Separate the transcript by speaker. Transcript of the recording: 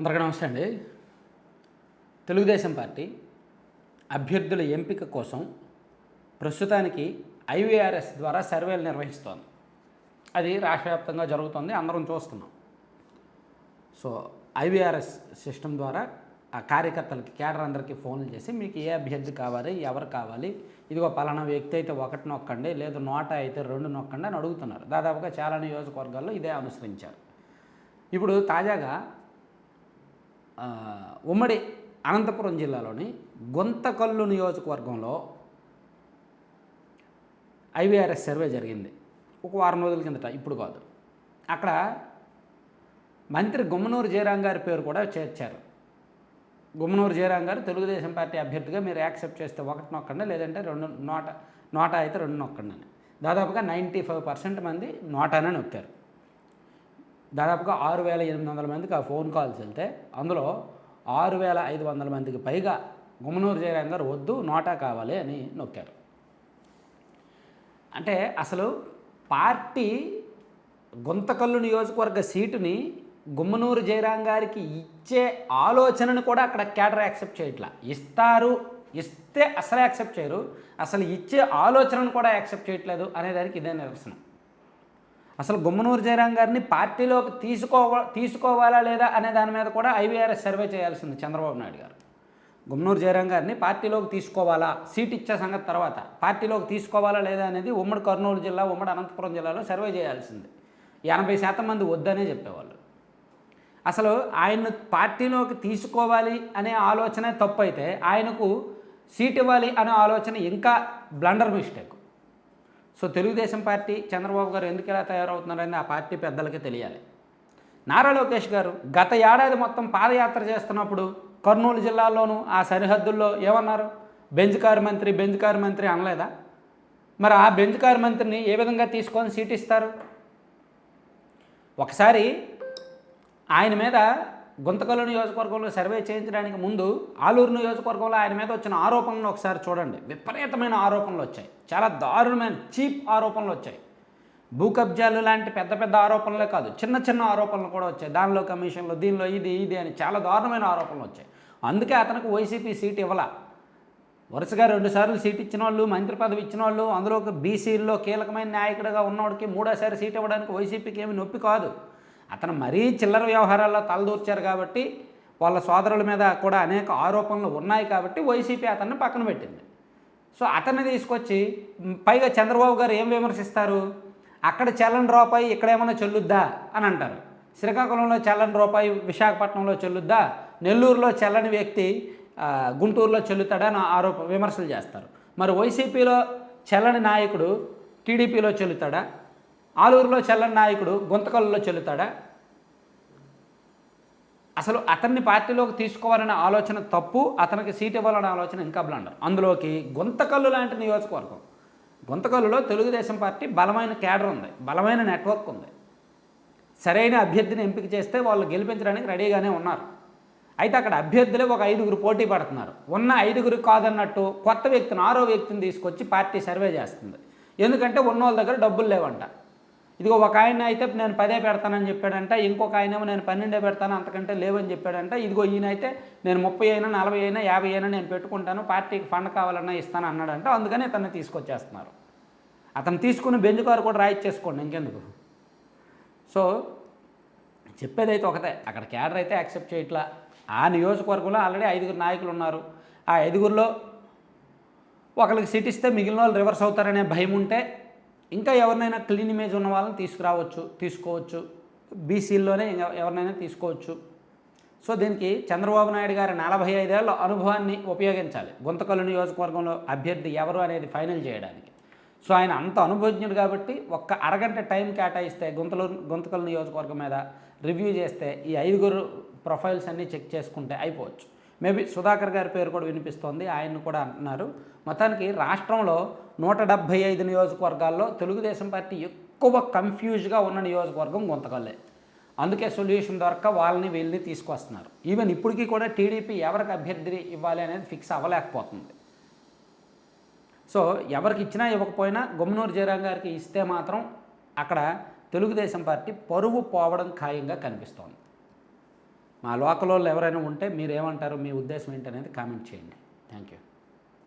Speaker 1: అందరికీ నమస్తే అండి. తెలుగుదేశం పార్టీ అభ్యర్థుల ఎంపిక కోసం ప్రస్తుతానికి ఐవీఆర్ఎస్ ద్వారా సర్వేలు నిర్వహిస్తోంది. అది రాష్ట్ర వ్యాప్తంగా జరుగుతుంది అందరం చూస్తున్నాం. సో ఐవీఆర్ఎస్ సిస్టమ్ ద్వారా ఆ కార్యకర్తలకి కేడర్ అందరికీ ఫోన్లు చేసి మీకు ఏ అభ్యర్థి కావాలి ఎవరు కావాలి ఇదిగో పలానా వ్యక్తి అయితే ఒకటి నొక్కండి లేదు నోట అయితే రెండు నొక్కండి అని అడుగుతున్నారు. దాదాపుగా చాలా నియోజకవర్గాల్లో ఇదే అనుసరించారు. ఇప్పుడు తాజాగా ఉమ్మడి అనంతపురం జిల్లాలోని గొంతకల్లు నియోజకవర్గంలో ఐవీఆర్ఎస్ సర్వే జరిగింది. ఒక వారం రోజుల కిందట ఇప్పుడు కాదు. అక్కడ మంత్రి గుమ్మనూరు జయరాం గారి పేరు కూడా చేర్చారు. గుమ్మనూరు జయరాం గారు తెలుగుదేశం పార్టీ అభ్యర్థిగా మీరు యాక్సెప్ట్ చేస్తే ఒకటి నొక్కండి లేదంటే రెండు నోట నోట అయితే రెండు నొక్కండి అని. దాదాపుగా నైంటీ ఫైవ్ పర్సెంట్ మంది నోటానే నొక్కారు. దాదాపుగా ఆరు వేల ఎనిమిది వందల మందికి ఆ ఫోన్ కాల్స్ వెళ్తే అందులో ఆరు వేల ఐదు వందల మందికి పైగా గుమ్మనూరు జయరాం గారు వద్దు నోటా కావాలి అని నొక్కారు. అంటే అసలు పార్టీ గుంతకల్లు నియోజకవర్గ సీటుని గుమ్మనూరు జయరాం గారికి ఇచ్చే ఆలోచనను కూడా అక్కడ క్యాడర్ యాక్సెప్ట్ చేయట్లా. ఇస్తారు ఇస్తే అసలు యాక్సెప్ట్ చేయరు అసలు ఇచ్చే ఆలోచనను కూడా యాక్సెప్ట్ చేయట్లేదు అనేదానికి ఇదే నిరసనం అసలు గుమ్మనూరు జయరాం గారిని పార్టీలోకి తీసుకోవ తీసుకోవాలా లేదా అనే దాని మీద కూడా ఐవీఆర్ఎస్ సర్వే చేయాల్సింది చంద్రబాబు నాయుడు గారు. గుమ్మనూరు జయరాం గారిని పార్టీలోకి తీసుకోవాలా? సీట్ ఇచ్చే సంగతి తర్వాత. పార్టీలోకి తీసుకోవాలా లేదా అనేది ఉమ్మడి కర్నూలు జిల్లా ఉమ్మడి అనంతపురం జిల్లాలో సర్వే చేయాల్సింది. ఎనభై శాతం మంది వద్దనే చెప్పేవాళ్ళు. అసలు ఆయన్ను పార్టీలోకి తీసుకోవాలి అనే ఆలోచనే తప్పు అయితే ఆయనకు సీట్ ఇవ్వాలి అనే ఆలోచన ఇంకా blunder mistake. So Telugu Desam party Chandrababu garu ఎందుకు ఇలా తయారవుతున్నారని ఆ పార్టీ పెద్దలకి తెలియాలి. నారా లోకేష్ గారు గత ఏడాది మొత్తం పాదయాత్ర చేస్తున్నప్పుడు కర్నూలు జిల్లాలోనూ ఆ సరిహద్దుల్లో ఏమన్నారు? బెంజ్ కారు మంత్రి బెంజ్ కారు మంత్రి అనలేదా? మరి ఆ బెంజ్ కారు మంత్రిని ఏ విధంగా తీసుకొని సీట్ ఇస్తారు ఒకసారి ఆయన మీద గుంతకల్లు నియోజకవర్గంలో సర్వే చేయించడానికి ముందు ఆలూరు నియోజకవర్గంలో ఆయన మీద వచ్చిన ఆరోపణలు ఒకసారి చూడండి. విపరీతమైన ఆరోపణలు వచ్చాయి. చాలా దారుణమైన చీప్ ఆరోపణలు వచ్చాయి. భూ కబ్జాలు లాంటి పెద్ద పెద్ద ఆరోపణలే కాదు చిన్న చిన్న ఆరోపణలు కూడా వచ్చాయి. దానిలో కమిషన్లు దీనిలో ఇది ఇది అని చాలా దారుణమైన ఆరోపణలు వచ్చాయి. అందుకే అతనికి వైసీపీ సీట్ ఇవ్వాల. వరుసగా రెండుసార్లు సీట్ ఇచ్చిన వాళ్ళు మంత్రి పదవి ఇచ్చిన వాళ్ళు అందులో ఒక బీసీల్లో కీలకమైన నాయకుడిగా ఉన్నవాడికి మూడోసారి సీట్ ఇవ్వడానికి వైసీపీకి ఏమి నొప్పి కాదు. అతను మరీ చిల్లర వ్యవహారాల్లో తలదూర్చారు కాబట్టి వాళ్ళ సోదరుల మీద కూడా అనేక ఆరోపణలు ఉన్నాయి కాబట్టి వైసీపీ అతన్ని పక్కన పెట్టింది. సో అతన్ని తీసుకొచ్చి పైగా చంద్రబాబు గారు ఏం విమర్శిస్తారు? అక్కడ చెల్లని రూపాయి ఇక్కడ ఏమైనా చెల్లుద్దా అని అంటారు. శ్రీకాకుళంలో చల్లని రూపాయి విశాఖపట్నంలో చెల్లుద్దా? నెల్లూరులో చల్లని వ్యక్తి గుంటూరులో చెల్లుతాడని ఆరోప విమర్శలు చేస్తారు. మరి వైసీపీలో చల్లని నాయకుడు టీడీపీలో చెల్లుతాడా? ఆలూరులో చల్లని నాయకుడు గుంతకల్లులో చెల్లుతాడా? అసలు అతన్ని పార్టీలోకి తీసుకోవాలనే ఆలోచన తప్పు అతనికి సీట్ ఇవ్వాలనే ఆలోచన ఇంకా బ్లండర్ అందులోకి గుంతకల్లు లాంటి నియోజకవర్గం. గుంతకల్లులో తెలుగుదేశం పార్టీ బలమైన క్యాడర్ ఉంది బలమైన నెట్వర్క్ ఉంది. సరైన అభ్యర్థిని ఎంపిక చేస్తే వాళ్ళు గెలిపించడానికి రెడీగానే ఉన్నారు. అయితే అక్కడ అభ్యర్థులే ఒక ఐదుగురు పోటీ పడుతున్నారు. ఉన్న ఐదుగురు కాదన్నట్టు కొత్త వ్యక్తిని ఆరో వ్యక్తిని తీసుకొచ్చి పార్టీ సర్వే చేస్తుంది. ఎందుకంటే ఉన్న వాళ్ళ దగ్గర డబ్బులు లేవంట. ఇదిగో ఒక ఆయన అయితే నేను పదే పెడతానని చెప్పాడంట ఇంకొక ఆయనేమో నేను పన్నెండే పెడతాను అంతకంటే లేవని చెప్పాడంట ఇదిగో ఈయన అయితే నేను ముప్పై అయినా నలభై అయినా యాభై అయినా నేను పెట్టుకుంటాను పార్టీకి ఫండ్ కావాలన్నా ఇస్తాను అన్నాడంట అందుకని తను తీసుకొచ్చేస్తున్నారు. అతను తీసుకుని బెంజుకారు కారు కూడా రాయిచ్చేసుకోండి ఇంకెందుకు? సో చెప్పేదైతే ఒకటే అక్కడ క్యాడర్ అయితే యాక్సెప్ట్ చేయట్లా. ఆ నియోజకవర్గంలో ఆల్రెడీ ఐదుగురు నాయకులు ఉన్నారు. ఆ ఐదుగురిలో ఒకరికి సీట్ ఇస్తే మిగిలిన వాళ్ళు రివర్స్ అవుతారనే భయం ఉంటే ఇంకా ఎవరినైనా క్లీన్ ఇమేజ్ ఉన్న వాళ్ళని తీసుకురావచ్చు తీసుకోవచ్చు. బీసీల్లోనే ఎవరినైనా తీసుకోవచ్చు. సో దీనికి చంద్రబాబు నాయుడు గారి నలభై ఐదేళ్ళ అనుభవాన్ని ఉపయోగించాలి. గుంతకల్లు నియోజకవర్గంలో అభ్యర్థి ఎవరు అనేది ఫైనల్ చేయడానికి. సో ఆయన అంత అనుభవజ్ఞుడు కాబట్టి ఒక్క అరగంట టైం కేటాయిస్తే గుంతలు గుంతకల్లు నియోజకవర్గం మీద రివ్యూ చేస్తే ఈ ఐదుగురు ప్రొఫైల్స్ అన్నీ చెక్ చేసుకుంటే అయిపోవచ్చు. మేబీ సుధాకర్ గారి పేరు కూడా వినిపిస్తోంది ఆయన్ని కూడా అంటున్నారు. మొత్తానికి రాష్ట్రంలో నూట డెబ్భై ఐదు నియోజకవర్గాల్లో తెలుగుదేశం పార్టీ ఎక్కువ కన్ఫ్యూజ్గా ఉన్న నియోజకవర్గం గుంతకల్లే. అందుకే సొల్యూషన్ దొరక వాళ్ళని వీళ్ళని తీసుకొస్తున్నారు. ఈవెన్ ఇప్పటికీ కూడా టీడీపీ ఎవరికి అభ్యర్థి ఇవ్వాలి అనేది ఫిక్స్ అవ్వలేకపోతుంది. సో ఎవరికి ఇచ్చినా ఇవ్వకపోయినా గుమ్మనూరు జయరాం గారికి ఇస్తే మాత్రం అక్కడ తెలుగుదేశం పార్టీ పరువు పోవడం ఖాయంగా కనిపిస్తోంది. మా లోకల్ వాళ్ళు ఎవరైనా ఉంటే మీరు ఏమంటారు మీ ఉద్దేశం ఏంటనేది కామెంట్ చేయండి. Thank you